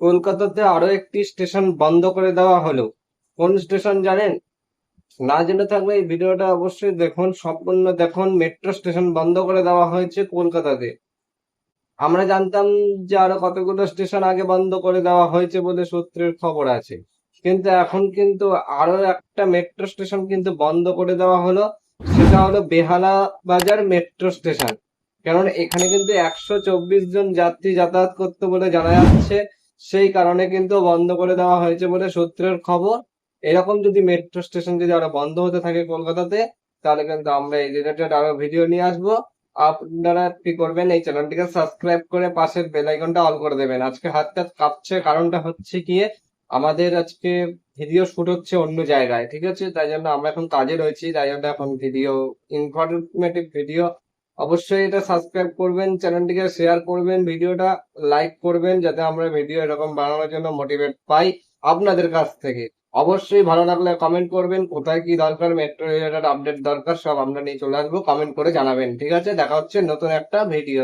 কলকাতাতে আরও একটি স্টেশন বন্ধ করে দেওয়া হলো। কোন স্টেশন জানেন? না জেনে থাকলে এই ভিডিওটা অবশ্যই দেখুন, সম্পূর্ণ দেখুন। মেট্রো স্টেশন বন্ধ করে দেওয়া হয়েছে কলকাতাতে। আমরা জানতাম যে আরও কতগুলো স্টেশন আগে বন্ধ করে দেওয়া হয়েছে বলে সূত্রের খবর আছে। কিন্তু এখন কিন্তু আরও একটা মেট্রো স্টেশন কিন্তু বন্ধ করে দেওয়া হলো। সেটা হলো বেহালা বাজার মেট্রো স্টেশন। কারণ এখানে কিন্তু একশো চব্বিশ জন যাত্রী যাতায়াত করতে বলে জানা যাচ্ছে। সেই কারণে কিন্তু বন্ধ করে দেওয়া হয়েছে বলে সূত্রের খবর। এরকম যদি মেট্রো স্টেশন যদি আরও বন্ধ হতে থাকে কলকাতাতে, তাহলে কিন্তু আমরা এই রিলেটেড আরও ভিডিও নিয়ে আসব। আপনারা কি করবেন, এই চ্যানেলটিকে সাবস্ক্রাইব করে পাশের বেল আইকনটা অন করে দেবেন। আজকে হাতটা কাঁপছে, কারণটা হচ্ছে গিয়ে আমাদের আজকে ভিডিও শুট হচ্ছে অন্য জায়গায়, ঠিক আছে? তাই জন্য আমরা এখন কাজে রয়েছি, তাই জন্য এখন ভিডিও ইনফরমেটিভ ভিডিও অবশ্যই এটা সাবস্ক্রাইব করবেন চ্যানেলটিকে শেয়ার করবেন, ভিডিওটা লাইক করবেন, যাতে আমরা ভিডিও এরকম বানানোর জন্য মোটিভেট পাই আপনাদের কাছ থেকে। অবশ্যই ভালো লাগলে কমেন্ট করবেন, কোথায় কি দরকার মেট্রো রিলেটেড আপডেট দরকার, সব আমরা নিয়ে চলে আসব কমেন্ট করে জানাবেন। ঠিক আছে, দেখা হচ্ছে নতুন একটা ভিডিও